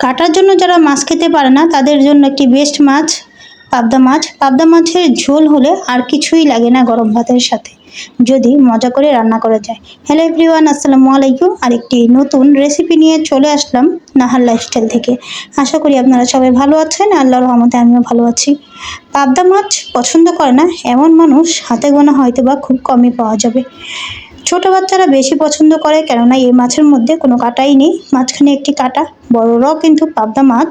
কাটার জন্য যারা মাছ খেতে পারে না, তাদের জন্য একটি বেস্ট মাছ, পাবদা মাছ। পাবদা মাছের ঝোল হলে আর কিছুই লাগে না গরম ভাতের সাথে, যদি মজা করে রান্না করা যায়। হ্যালো এভরিওয়ান আসসালামু আলাইকুম। আরেকটি নতুন রেসিপি নিয়ে চলে আসলাম নাহার লাইফস্টাইল থেকে। আশা করি আপনারা সবাই ভালো আছেন, আল্লাহর রহমতে আমিও ভালো আছি। পাবদা মাছ পছন্দ করে না, এমন মানুষ হাতে গোনা হয়তো বা খুব কমই পাওয়া যাবে। ছোট বাচ্চারা বেশি পছন্দ করে, কেননা এই মাছের মধ্যে কোনো কাটাই নেই। মাঝখানে একটি কাটা বড়রাও কিন্তু পাবদা মাছ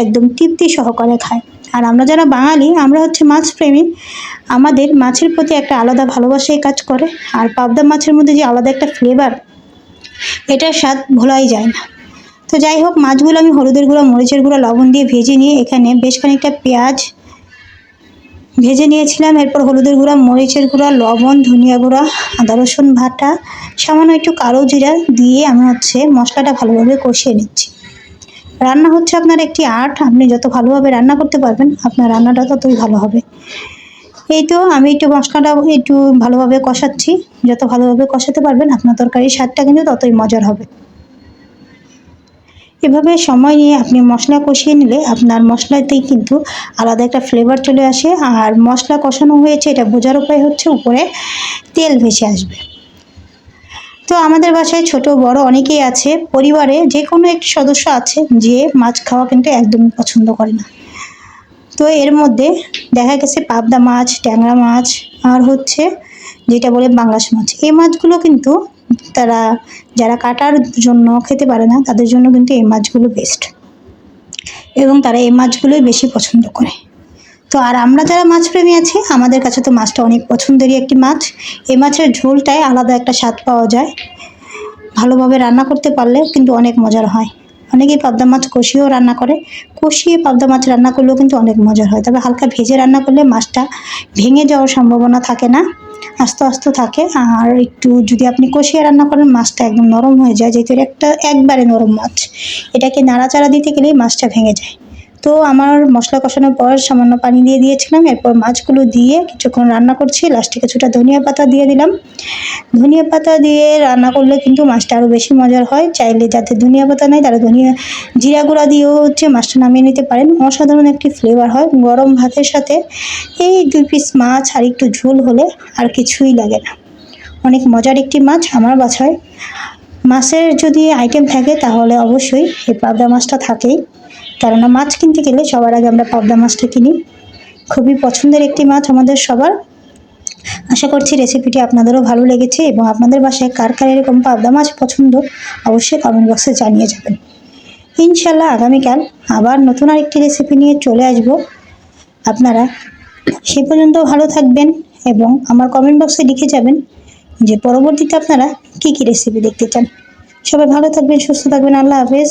একদম তৃপ্তি সহকারে খায়। আর আমরা যারা বাঙালি, আমরা হচ্ছে মাছ প্রেমী আমাদের মাছের প্রতি একটা আলাদা ভালোবাসাই কাজ করে। আর পাবদা মাছের মধ্যে যে আলাদা একটা ফ্লেভার এটার স্বাদ ভোলাই যায় না। তো যাই হোক, মাছগুলো আমি হলুদের গুঁড়ো, মরিচের গুঁড়ো, লবণ দিয়ে ভেজে নিয়ে এখানে বেশ খানিকটা পেঁয়াজ ভেজে নিয়েছিলাম, এরপর হলুদের গুঁড়া, মরিচের গুঁড়া, লবণ, ধনিয়া গুঁড়া, আদা, রসুন ভাটা সামান্য একটু কালো জিরা দিয়ে আমি হচ্ছে মশলাটা ভালোভাবে কষিয়ে নিচ্ছি। রান্না হচ্ছে আপনার একটি আর্ট, আপনি যত ভালোভাবে রান্না করতে পারবেন, আপনার রান্নাটা ততই ভালো হবে। এই তো আমি একটু মশলাটা একটু ভালোভাবে কষাচ্ছি, যত ভালোভাবে কষাতে পারবেন, আপনার তরকারির স্বাদটা কিন্তু ততই মজার হবে। এভাবে সময় নিয়ে আপনি মশলা কষিয়ে নিলে আপনার মশলাতেই কিন্তু আলাদা একটা ফ্লেভার চলে আসে। আর মশলা কষানো হয়েছে, এটা বোঝার উপায় হচ্ছে উপরে তেল ভেসে আসবে। তো আমাদের বাসায় ছোট, বড় অনেকেই আছে, পরিবারে যে কোনো একটি সদস্য আছে যে মাছ খাওয়া কিন্তু একদমই পছন্দ করে না। তো এর মধ্যে দেখা গেছে পাবদা মাছ, ট্যাংরা মাছ, আর হচ্ছে যেটা বলে বাংলাস মাছ। এই মাছগুলো কিন্তু তারা যারা কাটার জন্য খেতে পারে না, তাদের জন্য কিন্তু এই মাছগুলো বেস্ট এবং তারা এই মাছগুলোই বেশি পছন্দ করে। তো আর আমরা যারা মাছপ্রেমী আছি, আমাদের কাছে তো মাছটা অনেক পছন্দেরই একটি মাছ। এই মাছের ঝোলটায় আলাদা একটা স্বাদ পাওয়া যায়। ভালোভাবে রান্না করতে পারলে কিন্তু অনেক মজার হয়। অনেকেই পাবদা মাছ কষিয়েও রান্না করে। কষিয়ে পাবদা মাছ রান্না করলেও কিন্তু অনেক মজার হয়। তবে হালকা ভেজে রান্না করলে মাছটা ভেঙে যাওয়ার সম্ভাবনা থাকে না। আস্তে আস্তে থাকে। আর একটু যদি আপনি কষিয়ে রান্না করেন, মাছটা একদম নরম হয়ে যায়। যেহেতু এটা একটা একবারে নরম মাছ, এটাকে নাড়াচাড়া দিতে গেলেই মাছটা ভেঙে যায়। তো আমার মশলা কষানোর পর সামান্য পানি দিয়ে দিয়েছিলাম। এরপর মাছগুলো দিয়ে কিছুক্ষণ রান্না করছি। লাস্টে কিছুটা ধনিয়া পাতা দিয়ে দিলাম। ধনিয়া পাতা দিয়ে রান্না করলে কিন্তু মাছটা আরও বেশি মজার হয়। চাইলে যাতে ধনিয়া পাতা নেয় তারা ধনিয়া, জিরা গুঁড়া দিয়েও হচ্ছে মাছটা নামিয়ে নিতে পারেন। অসাধারণ একটি ফ্লেভার হয় গরম ভাতের সাথে। এই দুই পিস মাছ আর একটু ঝোল হলে আর কিছুই লাগে না। অনেক মজার একটি মাছ আমার বাছায়। মাছের যদি আইটেম থাকে তাহলে অবশ্যই এই পাবদা মাছটা থাকেই। কেননা মাছ কিনতে গেলে সবার আগে আমরা পাবদা মাছটা কিনি। খুবই পছন্দের একটি মাছ আমাদের সবার। আশা করছি রেসিপিটি আপনাদেরও ভালো লেগেছে এবং আপনাদের বাসায় কার কার এরকম পাবদা মাছ পছন্দ অবশ্যই কমেন্ট বক্সে জানিয়ে যাবেন। ইনশাল্লাহ আগামীকাল আবার নতুন আরেকটি রেসিপি নিয়ে চলে আসব। আপনারা সে পর্যন্ত ভালো থাকবেন এবং আমার কমেন্ট বক্সে লিখে যাবেন যে পরবর্তীতে আপনারা কী কী রেসিপি দেখতে চান। সবাই ভালো থাকবেন, সুস্থ থাকবেন, আল্লাহ হাফেজ।